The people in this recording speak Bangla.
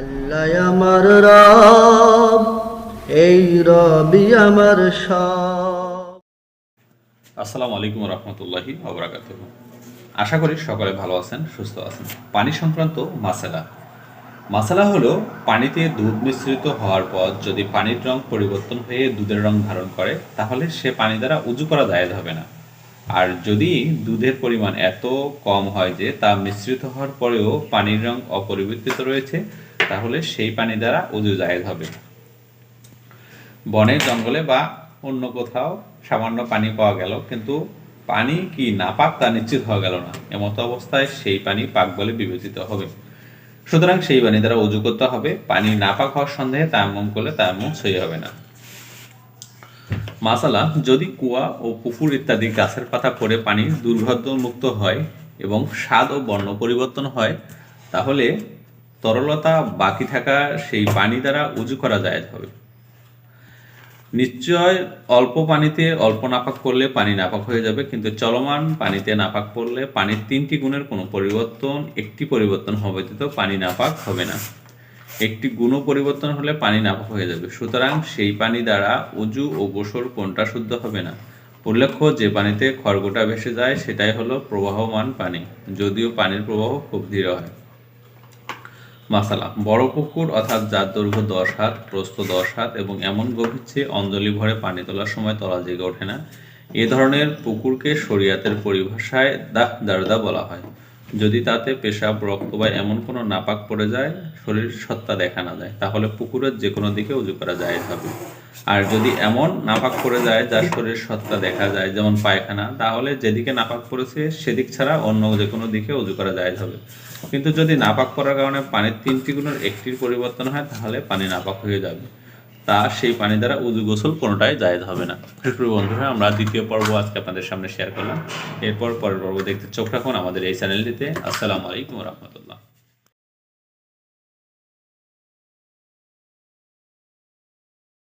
আল্লাহ আমার রব, এই রবি আমার সব। আসসালামু আলাইকুম রহমতুল্লাহি অবরাকাত আশা করি সকলে ভালো আছেন, সুস্থ আছেন। পানি সংক্রান্ত মাসালা। মাসালা হলো পানিতে দুধ মিশ্রিত হওয়ার পর যদি পানির রং পরিবর্তন হয়ে দুধের রং ধারণ করে, তাহলে সে পানি দ্বারা উজু করা জায়েজ হবে না। আর যদি দুধের পরিমাণ এত কম হয় যে তা মিশ্রিত হওয়ার পরেও পানির রং অপরিবর্তিত রয়েছে তাহলে সেই পানি দ্বারা উজু জায়েজ হবে। বনে জঙ্গলে বা অন্য কোথাও সামান্য পানি পাওয়া গেল, কিন্তু পানি কি নাপাক তা নিশ্চিত হওয়া গেল না। এমতো অবস্থায় সেই পানি পাক বলে বিবেচিত হবে। সুতরাং সেই পানি দ্বারা উজু করতে হবে। পানি নাপাক হওয়ার সন্দেহে তায়াম্মম করলে তায়াম্মম সই হবে না। মাসালা, যদি কুয়া ও পুকুর ইত্যাদি গাছের পাতা পড়ে পানি দুর্গন্ধমুক্ত হয় এবং স্বাদ ও বর্ণ পরিবর্তন হয়, তাহলে তরলতা বাকি থাকা সেই পানি দ্বারা উজু করা যায় হবে। নিশ্চয় অল্প পানিতে অল্প নাপাক করলে পানি নাপাক হয়ে যাবে, কিন্তু চলমান পানিতে নাপাক পড়লে পানির তিনটি গুণের কোনো পরিবর্তন, একটি পরিবর্তন হবে ব্যতীত পানি নাপাক হবে না। একটি গুণ পরিবর্তন হলে পানি নাপাক হয়ে যাবে, সুতরাং সেই পানি দ্বারা উজু ও গোসল কোনটা শুদ্ধ হবে না? উল্লেখ্য, যে পানিতে খড়গোটা ভেসে যায়, সেটাই হলো প্রবাহমান পানি, যদিও পানির প্রবাহ খুব ধীর হয়। মাসালা। বড় পুকুর অর্থাৎ যার দৈর্ঘ্য দশ হাত, প্রস্থ দশ হাত এবং এমন গভীর চেয়ে অঞ্জলি ভরে পানি তোলার সময় তলা জেগে ওঠে না। এ ধরনের পুকুরকে শরিয়াতের পরিভাষায় দাহ দারদা বলা হয়। যদি তাতে পেশাব, রক্ত বা এমন কোনো নাপাক পড়ে যায়, শরীর সত্তা দেখা না যায়, তাহলে পুকুরের যে কোনো দিকে উজু করা যায় হবে। আর যদি এমন নাপাক পড়ে যায়, যার শরীর সত্তা দেখা যায়, যেমন পায়খানা, তাহলে যেদিকে নাপাক পড়েছে, সেদিক ছাড়া অন্য যে কোনো দিকে উজু করা যায় হবে। কিন্তু যদি নাপাক পড়ার কারণে পানির তিনটি গুণের একটির পরিবর্তন হয়, তাহলে পানি নাপাক হয়ে যাবে। তা সেই পানি দ্বারা উজু গোসল কোনোটাই জায়েজ হবে না। সুপ্রিয় বন্ধুরা, আমরা দ্বিতীয় পর্ব আজকে আপনাদের সামনে শেয়ার করলাম। এরপর পরের পর্ব দেখতে চোখ রাখুন আমাদের এই চ্যানেলটিতে আসসালামু আলাইকুম রহমতুল্লাহ।